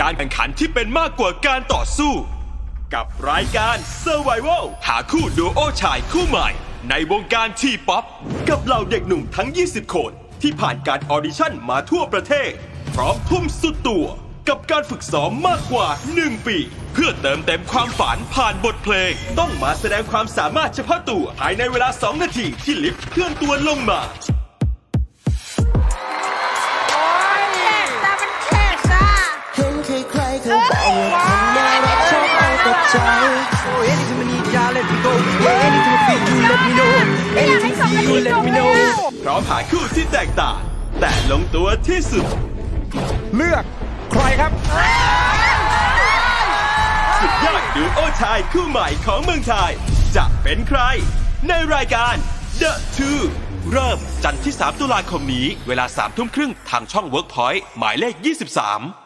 การแข่งขันที่เป็นมากกว่าการต่อสู้ กับรายการ Survival หาคู่ดูโอชายคู่ใหม่ ในวงการทีป๊อปกับเหล่าเด็กหนุ่มทั้ง 20 คน ที่ผ่านการออดิชั่นมาทั่วประเทศ พร้อมทุ่มสุดตัวกับการฝึกซ้อมมากกว่า 1 ปี เพื่อเติมเต็มความฝันผ่านบทเพลง ต้องมาแสดงความสามารถเฉพาะตัว ภายในเวลา 2 นาทีที่ลิฟต์เคลื่อนตัวลงมา พร้อมหาคู่ที่แตกต่าง แต่ลงตัวที่สุด เลือกใครครับ สุดยอดดูโอชายคู่ใหม่ของเมืองไทย จะเป็นใคร ในรายการ The Two เริ่มจันทร์ที่ 3 ตุลาคมนี้ เวลา3ทุ่มครึ่งทางช่อง Workpoint หมายเลข 23